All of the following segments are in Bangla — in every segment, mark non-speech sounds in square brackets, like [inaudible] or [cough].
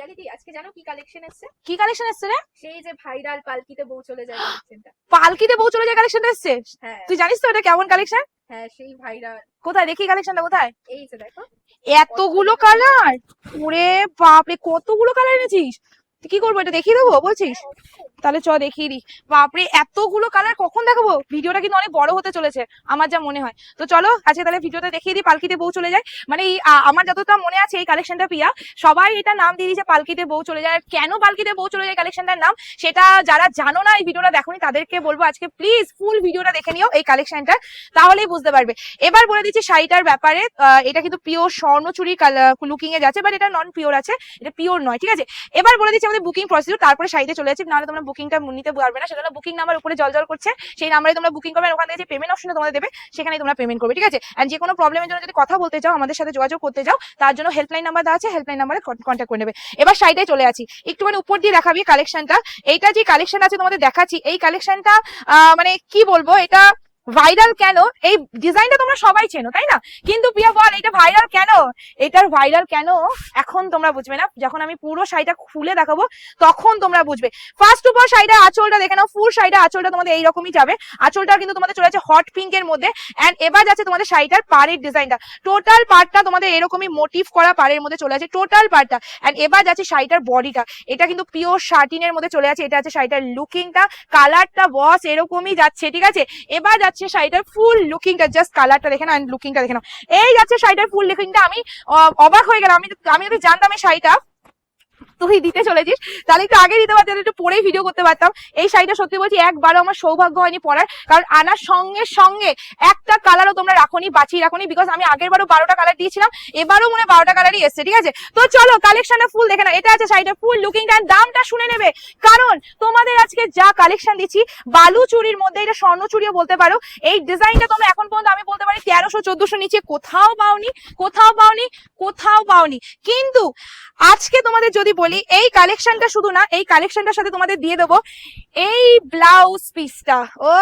পিয়ালিদি আজকে জানো কি কালেকশন এসছে? কি কালেকশন এসছে রে? সেই যে ভাইরাল পালকিতে বউ চলে যায় কালেকশনটা পালকিতে বউ চলে যায় কালেকশন এসছে? হ্যাঁ। তুই জানিস তো এটা কেমন কালেকশন হ্যাঁ সেই ভাইরাল কোথায়? দেখি কালেকশনটা কোথায়? এই যে দেখো। এতগুলো কালার ওরে বাপরে কতগুলো কালার এনেছিস? কি করব এটা দেখিয়ে দেবো? বলছিস? তাহলে চ, দেখিয়ে দি বাপরে, এতগুলো কালার কখন দেখাবো? ভিডিওটা কিন্তু অনেক বড় হতে চলেছে, আমার যা মনে হয়। তো চলো, আজকে তাহলে ভিডিওটা দেখিয়ে দিই, পালকিতে বউ চলে যায়। মানে আমার যতটা মনে আছে এই কালেকশনটা পিয়া, সবাই এটা নাম দিয়ে দিয়েছে, পালকিতে বউ চলে যায়। কেন পালকিতে বউ চলে যায় কালেকশনটার নাম? সেটা যারা জানো না, এই ভিডিওটা দেখোনি, তাদেরকে বলব আজকে প্লিজ ফুল ভিডিওটা দেখে নিও এই কালেকশনটা তাহলেই বুঝতে পারবে। এবার বলে দিচ্ছি শাড়িটার ব্যাপারে এটা কিন্তু পিওর স্বর্ণচুরি লুকিং এ যাচ্ছে বাট এটা নন পিওর আছে, এটা পিওর নয়, ঠিক আছে? এবার বলে দিচ্ছি আমাদের বুকিং প্রসিডিউর তারপরে সাইডে চলে যাচ্ছি, নাহলে তোমরা বুকিংটা নিতে পারবে না। সেটা বুকিং নাম্বার উপরে জল জল করছে, সেই নাম্বারে তোমরা বুকিং করবে ওখান থেকে যে পেমেন্ট অপশনটা তোমাদের দেবে সেখানে তোমরা পেমেন্ট করবে, ঠিক আছে? যে কোনো প্রবলেমের জন্য যদি কথা বলতে চাও, আমাদের সাথে যোগাযোগ করতে চাও তার জন্য হেল্পলাইন নাম্বার দেওয়া আছে হেল্পলাইন নাম্বারে কন্ট্যাক্ট করে নেবে। এবার সাইডে চলে আছি একটুখানি উপর দিয়ে দেখাবি কালেকশনটা এইটা যে কালেকশন আছে তোমাদের দেখাচ্ছি, এই কালেকশনটা মানে কি বলব, এটা ভাইরাল কেন? এই ডিজাইনটা তোমরা সবাই চেনো, তাই না? কিন্তু প্রিয়া, বল, এটা ভাইরাল কেন? এটার ভাইরাল কেন? এখন তোমরা বুঝবে না। যখন আমি পুরো শাড়িটা খুলে দেখাবো, তখন তোমরা বুঝবে। ফার্স্ট অফ অল শাড়িটা আঁচলটা দেখে নাও। ফুল শাড়িটা আঁচলটা তোমাদের এইরকমই যাবে। আঁচলটা কিন্তু তোমাদের চলে যাচ্ছে হট পিঙ্ক এর মধ্যে। অ্যান্ড এবার যাচ্ছে তোমাদের শাড়িটার পাড়ের ডিজাইনটা টোটাল পার্টটা তোমাদের এরকমই মোটিভ করা পাড়ের মধ্যে চলে আছে টোটাল পার্টটা এন্ড এবার যাচ্ছে শাড়িটার বডিটা এটা কিন্তু পিওর শার্টিনের মধ্যে চলে আছে এটা আছে শাড়িটার লুকিংটা কালারটা বস এরকমই যাচ্ছে, ঠিক আছে? এবার যাচ্ছে শাড়িটার ফুল লুকিংটা জাস্ট কালারটা দেখে নাও লুকিংটা দেখে নাও। এই যাচ্ছে শাড়িটার ফুল লুকিংটা আমি অবাক হয়ে গেলাম। আমি আমি যদি জানতাম এই শাড়িটা তুই দিতে চলেছিস। তাহলে একটু আগে দিতে পারতাম, একটু পরেই ভিডিও করতে পারতাম। এই শাড়িটা সত্যি বলছি, একবারও আমার সৌভাগ্য হয়নি পরার। কারণ আনার সঙ্গে সঙ্গে একটা কালারও তোমরা রাখোনি, বাঁচিয়ে রাখোনি বিকজ আমি আগের বারও বারোটা কালার দিয়েছিলাম, এবারও মনে বারোটা কালারই এসছে, ঠিক আছে? তো চলো কালেকশনটা ফুল দেখে না এটা আছে শাড়িটা ফুল লুকিংটা দামটা শুনে নেবে। কারণ তোমাদের আজকে যা কালেকশন দিচ্ছি, বালু চুরির মধ্যে, এটা স্বর্ণ চুরিও বলতে পারো। এই ডিজাইনটা তোমরা এখন পর্যন্ত, আমি বলতে পারি তেরোশো, চোদ্দশো নিচে কোথাও পাওনি কোথাও পাওনি। কোথাও পাওনি। কিন্তু আজকে তোমাদের যদি বলি, এই কালেকশনটা শুধু না, এই কালেকশনটার সাথে তোমাদের দিয়ে দেবো, এই ব্লাউজ পিসটা ও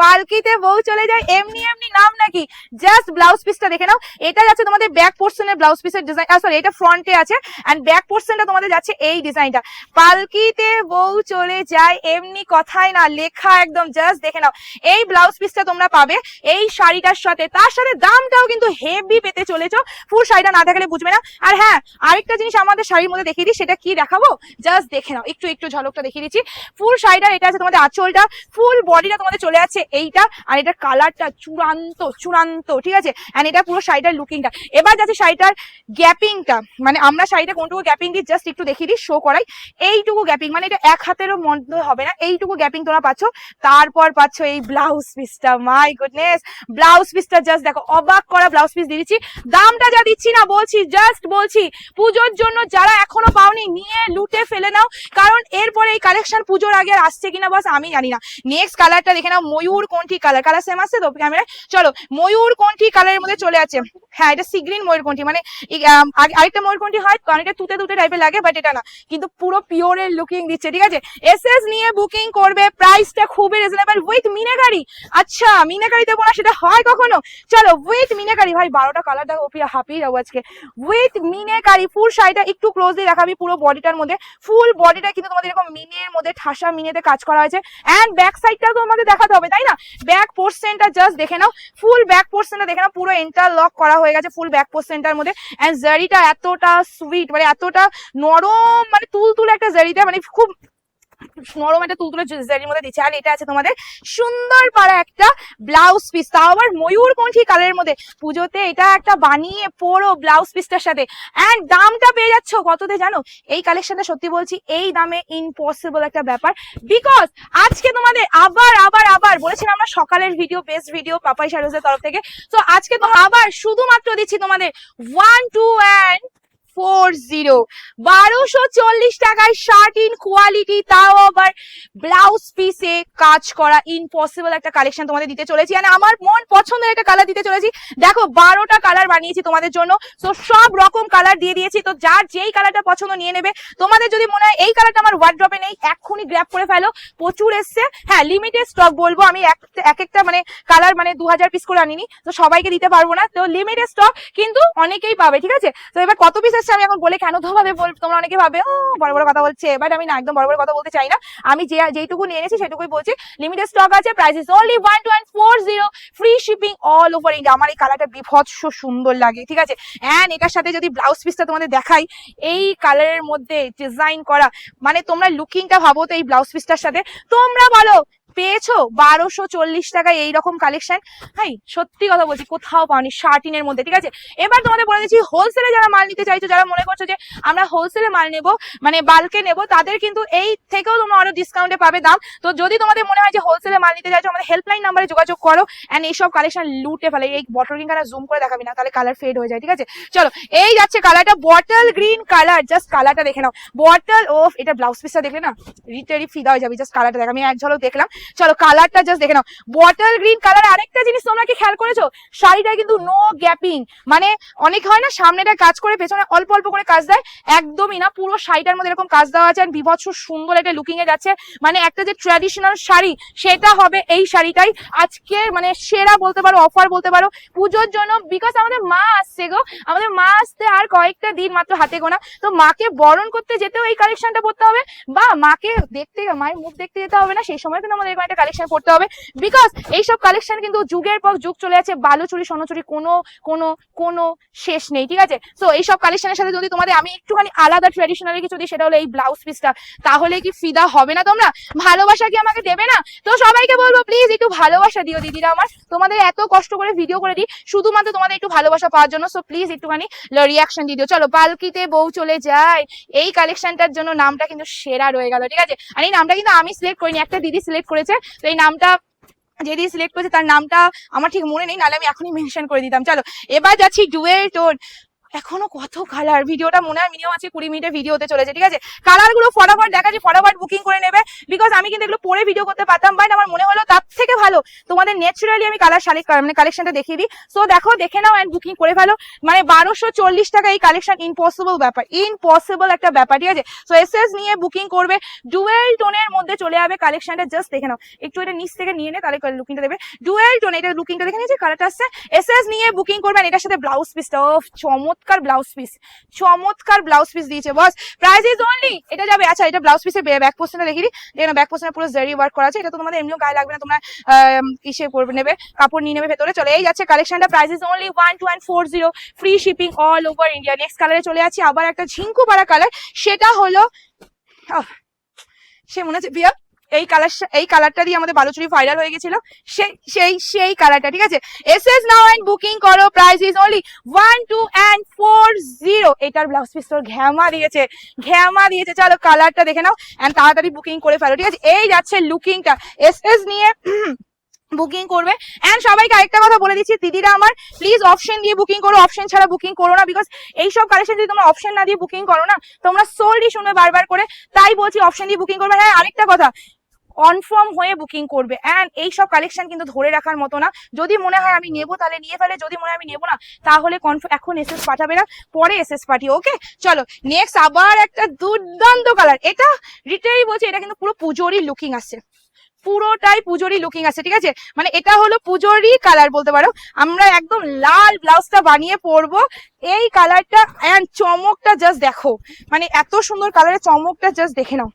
পালকিতে বউ চলে যায়, এমনি এমনি নাম নাকি? জাস্ট ব্লাউজ পিসটা দেখে নাও। এটা যাচ্ছে তোমাদের ব্যাক পোর্শনের ব্লাউজ পিসের ডিজাইন সরি এটা ফ্রন্টে আছে অ্যান্ড ব্যাক পোর্শনটা তোমাদের যাচ্ছে এই ডিজাইনটা পালকিতে বউ চলে যায়, এমনি কথাই না, লেখা একদম জাস্ট দেখে নাও। এই ব্লাউজ পিসটা তোমরা পাবে, এই শাড়িটার সাথে। তার সাথে দামটাও কিন্তু হেভি পেতে চলেছো। ফুল শাড়িটা না দেখালে বুঝবে না। আর হ্যাঁ আরেকটা জিনিস আমাদের শাড়ির মধ্যে দেখিয়ে দিই, সেটা কি দেখাবো? জাস্ট দেখে নাও। একটু একটু ঝলকটা দেখিয়ে দিচ্ছি। ফুল শাড়িটা, এটা আছে তোমাদের আঁচলটা। ফুল বডিটা তোমাদের চলে যাচ্ছে এইটা। আর এটার কালারটা চূড়ান্ত চূড়ান্ত, ঠিক আছে? এন্ড এটা পুরো শাড়িটার লুকিংটা এবার যাচ্ছে শাড়িটার গ্যাপিংটা মানে আমরা শাড়িটা কোনটুকু গ্যাপিং দিই জাস্ট একটু দেখিয়ে দিই শো করাই। এইটুকু গ্যাপিং মানে এটা এক হাতেরও মধ্যে হবে না। এইটুকু গ্যাপিং তোমরা পাচ্ছ। তারপর পাচ্ছ এই ব্লাউজ পিসটা মাই গুডনেস ব্লাউজ পিসটা জাস্ট দেখো, অবাক করা ব্লাউজ পিস দিয়ে দিচ্ছি। দামটা যা দিচ্ছি না, বলছি জাস্ট বলছি, পুজোর জন্য যারা এখনও পাওনি, নিয়ে লুটে ফেলে নাও, কারণ এরপরে এই কালেকশন পুজোর আগে আর আসছে কিনা বাস আমি জানি না। নেক্সট কালারটা দেখে নাও, ময়ূর কোনটি কালার কালার সেম আসছে তো ক্যামেরায় চলো, ময়ূর কোনটি কালারের মধ্যে চলে আছে? হ্যাঁ এটা সিগ্রিন ময়ূর কোনটি? মানে আরেকটা ময়ূর কোনটি হয়? এটা তুতে তুতে টাইপের লাগে বাট এটা না। কিন্তু পুরো পিওরের লুকিং দিচ্ছে, ঠিক আছে? এসএস নিয়ে বুকিং করবে প্রাইসটা খুবই রিজনেবল উইথ মিনাকারি আচ্ছা মিনাকারি দেবো না, সেটা হয় কখনো? চলো উইথ মিনাকারি ভাই, বারোটা কালার দেখো পিয়া হাঁপিয়ে যাব আজকে। উইথ মিনেকারি ফুল শাড়িটা একটু ক্লোজলি দেখাবি পুরো বডিটার মধ্যে। ফুল বডিটা কিন্তু তোমাদের এরকম মিনের মধ্যে ঠাসা মিনেতে কাজ করা হয়েছে। এন্ড ব্যাক সাইডটাও তো আমাদের দেখাতে হবে, তাই না? ব্যাক পোর্শনটা জাস্ট দেখে নাও। ফুল ব্যাক পোর্শনটা দেখে নাও, পুরো ইন্টারলক করা হয়ে গেছে ফুল ব্যাক পোর্শনটার মধ্যে। এন্ড জারিটা এতটা সুইট মানে এতটা নরম মানে তুলতুলে একটা জারিতে মানে খুব নরম একটা তুলতুলে জারির মধ্যে দিচ্ছে। আর এটা আছে তোমাদের সুন্দর পাড়া একটা ব্লাউজ পিস তাও আবার ময়ূর কণ্ঠী কালারের মধ্যে। পুজোতে এটা একটা বানিয়ে পরো ব্লাউজ পিসটার সাথে। এন্ড দামটা পেয়ে যাচ্ছ কততে জানো? এই কালেকশনটা সত্যি বলছি, এই দামে ইম্পসিবল একটা ব্যাপার। বিকজ আজকে তোমাদের আবার আবার আবার বলেছিলাম আমরা সকালের ভিডিও বেস্ট ভিডিও পাপাই শারুজের তরফ থেকে। তো আজকে তো আবার শুধুমাত্র দিচ্ছি তোমাদের one two and four zero বারোশো চল্লিশ টাকায় শার্ট ইন কোয়ালিটি তাও আবার ব্লাউজ পিসে কাজ করা ইম্পসিবল একটা কালেকশন তোমাদের দিতে চলেছি। আর আমার মন পছন্দের একটা কালার দিতে চলেছি। দেখো, বারোটা কালার বানিয়েছি তোমাদের জন্য। তো সব রকম কালার দিয়ে দিয়েছি। তো যার যেই কালারটা পছন্দ নিয়ে নেবে। তোমাদের যদি মনে হয় এই কালারটা আমার ওয়ার্ড্রপে নেই, এক্ষুনি গ্র্যাপ করে ফেলো। প্রচুর এসছে। হ্যাঁ লিমিটেড স্টক বলব। আমি এক এক একটা মানে কালার মানে দু হাজার পিস করে আনিনি। তো সবাইকে দিতে পারব না। তো লিমিটেড স্টক কিন্তু অনেকেই পাবে, ঠিক আছে? তো এবার কত পিস এসছে আমি এখন বলে কেন তোমাদের বল, তোমরা অনেকে ভাবে, ও, বড় বড় কথা বলছে। বাট আমি না, একদম বড় বড় কথা বলতে চাই না। আমি যে যেটুকু নিয়ে এনেছি, সেটুকুই বলছি। লিমিটেড স্টক আছে price is only one two four zero free shipping all over India আমার এই কালারটা বিভৎস সুন্দর লাগে, ঠিক আছে? অ্যান্ড এটার সাথে যদি ব্লাউজ পিসটা তোমাদের দেখাই, এই কালারের মধ্যে ডিজাইন করা মানে তোমরা লুকিংটা ভাবো তো এই ব্লাউজ পিসটার সাথে। তোমরা বলো পেয়েছ? বারোশো চল্লিশ টাকায় এইরকম কালেকশন হ্যাঁ সত্যি কথা বলছি, কোথাও পাওনি, শার্টিনের মধ্যে, ঠিক আছে? এবার তোমাদের বলে দিচ্ছি হোলসেলে যারা মাল নিতে চাইছো, যারা মনে করছ যে আমরা হোলসেলে মাল নেব মানে বাল্কে নেব, তাদের কিন্তু এই থেকেও তোমরা আরও ডিসকাউন্টে পাবে দাম। তো যদি তোমাদের মনে হয় যে হোলসেলে মাল নিতে চাইছো, আমাদের হেল্পলাইন নাম্বারে যোগাযোগ করো এন্ড এইসব কালেকশন লুটে ফেলে। এই বটল গ্রিন কালার জুম করে দেখাবি না, তাহলে কালার ফেড হয়ে যায়, ঠিক আছে? চলো, এই যাচ্ছে কালারটা বটল গ্রিন কালার জাস্ট কালারটা দেখে নাও। বটল ওফ এটা ব্লাউজ পিসটা দেখলে না রিটারি ফিদা হয়ে যাবে জাস্ট কালারটা দেখ, আমি এক ঝলক দেখলাম। চলো কালারটা জাস্ট দেখে নাও। বটল গ্রিন কালার আরেকটা জিনিস তোমরা কি খেয়াল করেছ? শাড়িটা কিন্তু নো গ্যাপিং মানে অনেক হয় না, সামনেটা কাজ করে, পেছনে অল্প অল্প করে কাজ দেয়, একদমই না। পুরো শাড়িটার মধ্যে এরকম কাজ দেওয়া আছে আর বিভৎস সুন্দর একটা লুকিং এ যাচ্ছে। মানে একটা যে ট্র্যাডিশনাল শাড়ি, সেটা হবে এই শাড়িটাই। আজকে মানে সেরা বলতে পারো অফার বলতে পারো। পুজোর জন্য বিকজ আমাদের মা আসছে গো। আমাদের মা আসতে আর কয়েকটা দিন মাত্র হাতে গোনা। তো মাকে বরণ করতে যেতেও এই কালেকশনটা পড়তে হবে বা মাকে দেখতে, মায়ের মুখ দেখতে যেতে হবে না, সেই সময় কিন্তু আমাদের একটা কালেকশন পড়তে হবে। বিকজ এইসব কালেকশন কিন্তু যুগের পর যুগ চলে আছে বালুচুরি সোনচুরি কোনো কোনো কোনো শেষ নেই, ঠিক আছে? তো এইসব কালেকশনের সাথে যদি তোমাদের আমি একটুখানি আলাদা ট্রেডিশনালি কিছু দিই, সেটা হলো এই ব্লাউজ পিসটা তাহলে কি ফিদা হবে না তোমরা? ভালোবাসা কি আমাকে দেবে না? তো সবাইকে বলব প্লিজ একটু ভালোবাসা দিও দিদিরা আমার। তোমাদের এত কষ্ট করে ভিডিও করে দিই, শুধুমাত্র তোমাদের একটু ভালোবাসা পাওয়ার জন্য। সো প্লিজ একটুখানি রিয়াকশন দিয়ে দিও। চলো, পালকিতে বউ চলে যায়। এই কালেকশনটার জন্য নামটা কিন্তু সেরা রয়ে গেল, ঠিক আছে? আর এই নামটা কিন্তু আমি সিলেক্ট করিনি, একটা দিদি সিলেক্ট করেছে। তো এই নামটা যে দিয়ে সিলেক্ট করেছে, তার নামটা আমার ঠিক মনে নেই, নাহলে আমি এখনই মেনশন করে দিতাম। চলো, এবার যাচ্ছি ডুয়েল টোন এখনও কত কালার ভিডিওটা মনে হয় মিনিমাম আছে কুড়ি মিনিটের ভিডিও হতে চলেছে, ঠিক আছে? কালারগুলো ফটাফট দেখা যায় ফটাফট বুকিং করে নেবে। বিকজ আমি কিন্তু এগুলো পরে ভিডিও করতে পারতাম বাট আমার মনে হলো তার থেকে ভালো। তোমাদের ন্যাচারালি আমি কালার শাড়ি মানে কালেকশনটা দেখিয়ে দিই। সো দেখো, দেখে নাও অ্যান্ড বুকিং করে ফেলো। মানে বারোশো চল্লিশ টাকা এই কালেকশন ইম্পসিবল ব্যাপার ইম্পসিবল একটা ব্যাপার, ঠিক আছে? সো এস এস নিয়ে বুকিং করবে ডুয়েল টোনের মধ্যে চলে যাবে কালেকশনটা জাস্ট দেখে নাও। একটু এটা নিচ থেকে নিয়ে নে, তাহলে লুকিংটা দেবে। ডুয়েল টোন এটা লুকিংটা দেখে নিয়েছে কালারটা আসছে এস এস নিয়ে বুকিং করবেন এটার সাথে ব্লাউজ পিসটা ও চমৎকার ব্লাউজ পিস চমৎকার ব্লাউজ পিস দিয়েছে, বস। প্রাইস ইজ অনলি এটা যাবে আচ্ছা এটা ব্লাউজ পিসের ব্যাক পোস্টটা দেখি দেখো ব্যাক পোস্টে পুরো জারি ওয়ার্ক করা আছে, এটা তো তোমাদের এমনিও গায়ে লাগবে না, তোমরা কিসে করবে নেবে, কাপড় নিয়ে নেবে ভেতরে চলে এই যাচ্ছে কালেকশনটা price is only one two and four zero free shipping all over India next কালারে চলে যাচ্ছি, আবার একটা ঝিঙ্কু পাড়া কালার সেটা হলো সে মনে হচ্ছে, বিয়া? এই কালার এই কালারটা দিয়ে আমাদের বালুচুরি ভাইরাল হয়ে গেছিল। সেই সেই সেই কালারটা ঠিক আছে? S S now and booking করো price is only one two and four zero এটার ব্লাউজ পিস তোর ঘ্যামা দিয়েছে ঘ্যামা দিয়েছে। চলো কালারটা দেখে নাও এন্ড তাড়াতাড়ি বুকিং করে ফেলো, ঠিক আছে? এই যাচ্ছে লুকিংটা এস এস নিয়ে [clears throat] বুকিং করবে। এন্ড সবাইকে আরেকটা কথা বলে দিচ্ছি, দিদিরা আমার প্লিজ অপশন দিয়ে বুকিং করো অপশন ছাড়া বুকিং করো না বিকজ এইসব কালেকশন যদি তোমরা অপশন না দিয়ে বুকিং করো না, তোমরা সোলডি শুনবে বারবার করে। তাই বলছি অপশন দিয়ে বুকিং করবে। হ্যাঁ আরেকটা কথা কনফার্ম হয়ে বুকিং করবে। অ্যান্ড এইসব কালেকশন কিন্তু ধরে রাখার মতো না। যদি মনে হয় আমি নেব, তাহলে নিয়ে ফেলে। যদি মনে হয় আমি নেব না, তাহলে কনফার্ম এখন এসএস পাঠাবে না, পরে এসএস পাঠিয়ে ওকে চলো নেক্সট আবার একটা দুর্দান্ত কালার এটা রিটেই বলছি, এটা কিন্তু পুরো পুজোরই লুকিং আসছে। পুরোটাই পুজোরই লুকিং আছে ঠিক আছে? মানে এটা হলো পুজোরই কালার বলতে পারো। আমরা একদম লাল ব্লাউজটা বানিয়ে পরবো। এই কালারটা অ্যান্ড চমকটা জাস্ট দেখো। মানে এত সুন্দর কালারের চমকটা জাস্ট দেখে নাও।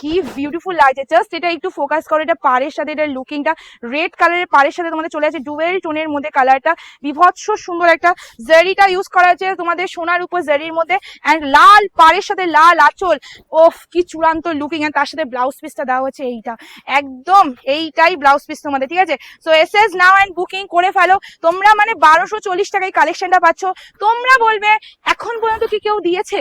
কি বিউটিফুল লাগছে জাস্ট এটা একটু ফোকাস করো, এটা পাড়ের সাথে, এটা লুকিংটা রেড কালারের পাড়ের সাথে তোমাদের চলে আছে ডুয়েল টোনের মধ্যে কালারটা বিভৎস সুন্দর একটা জারিটা ইউজ করা আছে তোমাদের সোনার উপর জারির মধ্যে। অ্যান্ড লাল পাড়ের সাথে লাল আঁচল। ওফ, কি চূড়ান্ত লুকিং অ্যান্ড তার সাথে ব্লাউজ পিসটা দেওয়া হচ্ছে এইটা। একদম এইটাই ব্লাউজ পিস তোমাদের, ঠিক আছে? So S S now and booking করে ফেলো। তোমরা মানে বারোশো চল্লিশ টাকায় কালেকশনটা পাচ্ছ। তোমরা বলবে, এখন পর্যন্ত কি কেউ দিয়েছে?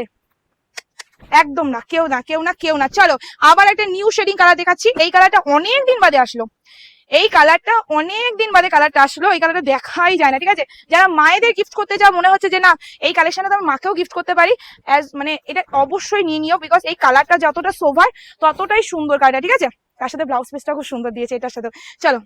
একদম না, কেউ না কেউ না কেউ না। চলো, আবার একটা নিউ শেডিং কালার দেখাচ্ছি। এই কালারটা অনেক দিন বাদে আসলো। এই কালারটা অনেক দিন বাদে কালারটা আসলো। এই কালারটা দেখাই যায় না, ঠিক আছে? যারা মায়েদের গিফট করতে যাও মনে হচ্ছে যে না, এই কালেকশনটা তো আমি মাকেও গিফট করতে পারি। অ্যাজ মানে এটা অবশ্যই নিয়ে নিও বিকজ এই কালারটা যতটা সোভার ততটাই সুন্দর কালারটা ঠিক আছে? তার সাথে ব্লাউজ পিসটা খুব সুন্দর দিয়েছে এটার সাথে চলো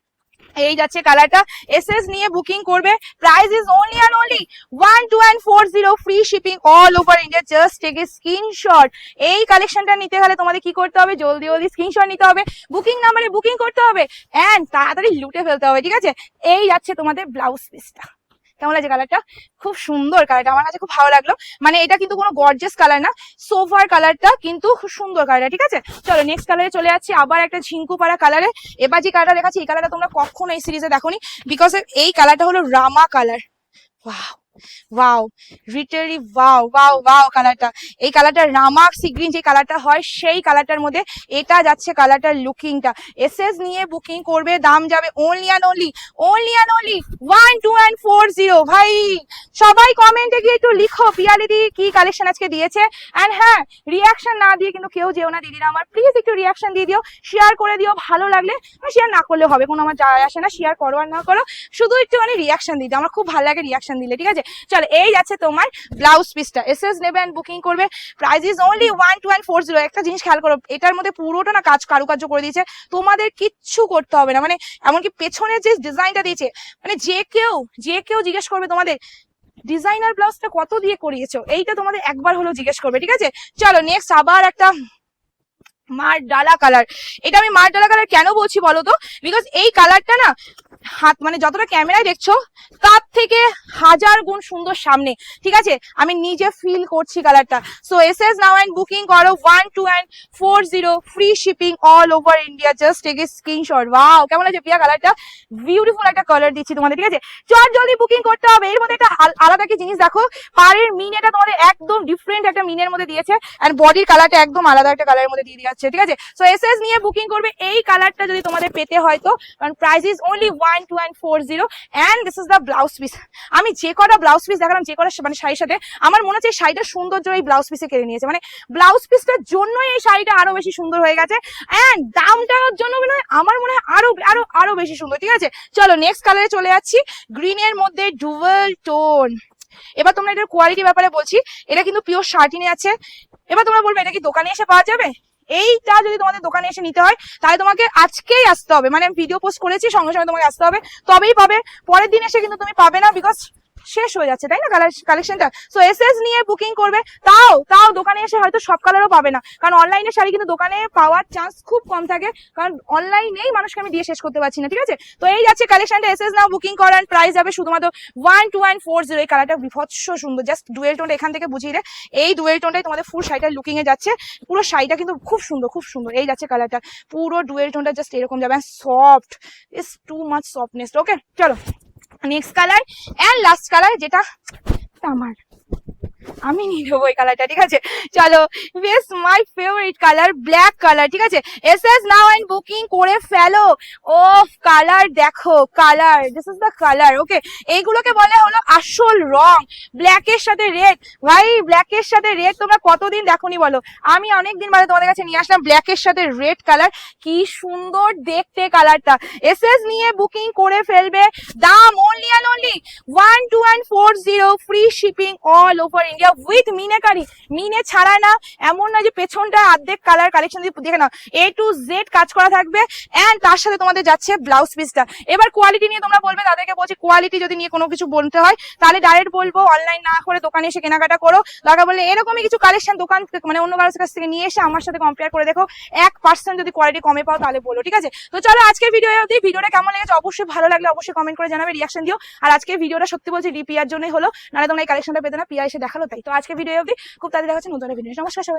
এই যাচ্ছে কালারটা। এস এস নিয়ে বুকিং করবে। Price is only and only one two and four zero free shipping all over India just take a screenshot এই কালেকশনটা নিতে গেলে তোমাদের কি করতে হবে? জলদি জলদি স্ক্রিনশট নিতে হবে। বুকিং নাম্বারে বুকিং করতে হবে। অ্যান্ড তাড়াতাড়ি লুটে ফেলতে হবে, ঠিক আছে? এই যাচ্ছে তোমাদের ব্লাউজ পিসটা কেমন লাগছে কালারটা খুব সুন্দর কালারটা আমার কাছে খুব ভালো লাগল। মানে এটা কিন্তু কোনো গর্জেস কালার না সোফার কালারটা কিন্তু খুব সুন্দর কালারটা ঠিক আছে? চলো নেক্সট কালারে চলে যাচ্ছি, আবার একটা ঝিঙ্কু পাড়া কালারে এবার যে কালারটা দেখাচ্ছি, এই কালারটা তোমরা কখনো এই সিরিজে দেখোনি? বিকজ এই কালারটা হলো রামা কালার ওয়াও ওয়াও রিটারি ওয়াও ওয়াও ওয়াও কালারটা এই কালারটা রামা সি গ্রিন যে কালারটা হয়, সেই কালারটার মধ্যে এটা যাচ্ছে কালারটার লুকিংটা এসএস নিয়ে বুকিং করবে, দাম যাবে only and only only and only one two and four zero ভাই, সবাই কমেন্টে গিয়ে একটু লিখো পিয়ালিদি কি কালেকশন আজকে দিয়েছে। অ্যান্ড হ্যাঁ রিয়াকশন না দিয়ে কিন্তু কেউ যেও না, দিদিরা আমার। প্লিজ একটু রিয়াকশন দিয়ে দিও শেয়ার করে দিও, ভালো লাগলে। শেয়ার না করলে হবে কোনো, আমার যায় আসে না শেয়ার করো আর না করো। শুধু একটুখানি রিয়াকশন দিতে আমার খুব ভালো লাগে রিয়াকশন দিলে, ঠিক আছে? চলো, এই যাচ্ছে তোমার ব্লাউজ পিসটা এস এস নেবে অ্যান্ড বুকিং করবে। Price is only one two and four zero একটা জিনিস খেয়াল করো, এটার মধ্যে পুরোটা না কাজ কারুকার্য করে দিয়েছে। তোমাদের কিচ্ছু করতে হবে না। মানে এমনকি পেছনের যে ডিজাইনটা দিয়েছে মানে যে কেউ যে কেউ জিজ্ঞেস করবে তোমাদের ডিজাইনার ব্লাউজটা কত দিয়ে করিয়েছো? এইটা তোমাদের একবার হলেও জিজ্ঞেস করবে, ঠিক আছে? চলো নেক্সট আবার একটা মার ডালা কালার এটা আমি মার ডালা কালার কেন বলছি বলো তো? বিকজ এই কালারটা না, হাত মানে যতটা ক্যামেরায় দেখছ, তার থেকে হাজার গুণ সুন্দর সামনে। ঠিক আছে? আমি নিজে ফিল করছি কালারটা so S S now and booking করো one two and four zero free shipping all over India just take screenshot wow কেমন আছে প্রিয়া কালারটা বিউটিফুল একটা কালার দিচ্ছি তোমাদের, ঠিক আছে? চট জলদি বুকিং করতে হবে। এর মধ্যে একটা আল- আলাদা কি জিনিস দেখো? পাড়ের মিন এটা তোমাদের একদম ডিফারেন্ট একটা মিনের মধ্যে দিয়েছে। অ্যান্ড বডির কালারটা একদম আলাদা একটা কালারের মধ্যে দিয়ে দিয়েছে। ঠিক আছে? সো এস এস নিয়ে বুকিং করবে, এই কালারটা যদি তোমাদের পেতে হয় তো, কারণ price is only one two and four zero and this is the blouse piece আমি যে কটা ব্লাউজ পিস দেখালাম, যে কটা মানে শাড়ির সাথে, আমার মনে হচ্ছে এই শাড়িটার সৌন্দর্য এই ব্লাউজ পিসে কেড়ে নিয়েছে। মানে ব্লাউজ পিসটার জন্যই এই শাড়িটা আরও বেশি সুন্দর হয়ে গেছে অ্যান্ড দামটার জন্য মনে হয়, আমার মনে হয় আরও আরও আরও বেশি সুন্দর, ঠিক আছে? চলো নেক্সট কালারে চলে যাচ্ছি গ্রিনের মধ্যে ডুয়েল টোন এবার তোমরা এটার কোয়ালিটি ব্যাপারে বলছি, এটা কিন্তু পিওর শার্টিনে আছে। এবার তোমরা বলবে, এটা কি দোকানে এসে পাওয়া যাবে? এইটা যদি তোমাদের দোকানে এসে নিতে হয়, তাহলে তোমাকে আজকেই আসতে হবে। মানে আমি ভিডিও পোস্ট করেছি, সঙ্গে সঙ্গে তোমাকে আসতে হবে। তবেই পাবে। পরের দিন এসে কিন্তু তুমি পাবে না বিকজ শেষ হয়ে যাচ্ছে, তাই না? কালেকশনটা সো এস এস নিয়ে বুকিং করবে, তাও তাও দোকানে এসে হয়তো সব কালারও পাবে না। কারণ অনলাইনে শাড়ি কিন্তু দোকানে পাওয়ার চান্স খুব কম থাকে। কারণ অনলাইনেই মানুষকে আমি দিয়ে শেষ করতে পারছি না, ঠিক আছে? তো এই যাচ্ছে কালেকশনটা এস এস নাও বুকিং করার প্রাইস যাবে শুধুমাত্র one two one four zero এই কালারটা বিভৎস সুন্দর। জাস্ট ডুয়েল টোনটা এখান থেকে বুঝিয়ে দে। এই ডুয়েল টোনটাই তোমাদের ফুল শাড়িটা লুকিং এ যাচ্ছে। পুরো শাড়িটা কিন্তু খুব সুন্দর খুব সুন্দর। এই যাচ্ছে কালারটা পুরো ডুয়েল টোনটা জাস্ট এরকম যাবে। Soft is too much softness okay চলো। Next colour and last colour যেটা আমার। আমি নিয়ে নেব এই কালারটা ঠিক আছে? চলো বেশ my favourite colour black colour ঠিক আছে? S S now and booking করে ফেলো। ও কালার দেখো colour this is the colour okay এইগুলোকে বলে হলো আসল রং ব্ল্যাকের সাথে রেড ভাই ব্ল্যাকের সাথে রেড তোমরা কতদিন দেখোনি বলো? আমি অনেকদিন বাদে তোমাদের কাছে নিয়ে আসলাম ব্ল্যাকের সাথে রেড কালার কি সুন্দর দেখতে কালারটা এস এস নিয়ে বুকিং করে ফেলবে। দাম only and only one two and four zero free shipping all over India with meenakari মিনে ছাড়া না, এমন না যে পেছনটা অর্ধেক কালার কালেকশন দিয়ে দেখে না এ টু জেড কাজ করা থাকবে অ্যান্ড তার সাথে তোমাদের যাচ্ছে ব্লাউজ পিসটা এবার কোয়ালিটি নিয়ে তোমরা বলবে, তাদেরকে বলছি কোয়ালিটি যদি নিয়ে কোনো কিছু বলতে হয়, তাহলে ডাইরেক্ট বলব অনলাইন না করে দোকানে এসে কেনাকাটা করো। দরকার বললে, এরকমই কিছু কালেকশন দোকান মানে অন্য কারোর কাছ থেকে নিয়ে এসে আমার সাথে কম্পেয়ার করে দেখো। এক পার্সেন্ট যদি কোয়ালিটি কমে পাও তাহলে বলো, ঠিক আছে? তো চলো আজকের ভিডিও অবধি। ভিডিওটা কেমন লেগেছে অবশ্যই ভালো লাগলে অবশ্যই কমেন্ট করে জানাবে রিয়াকশন দিও। আর আজকের ভিডিওটা সত্যি বলছি ডি পিয়ার জন্যই হলো। নাহলে তোমরা এই কালেকশনটা পেতে না পিয়া এসে দেখাল তাই। তো আজকে ভিডিও অবধি। খুব তাড়াতাড়ি দেখা হচ্ছে নতুন ভিডিও নমস্কার সবাই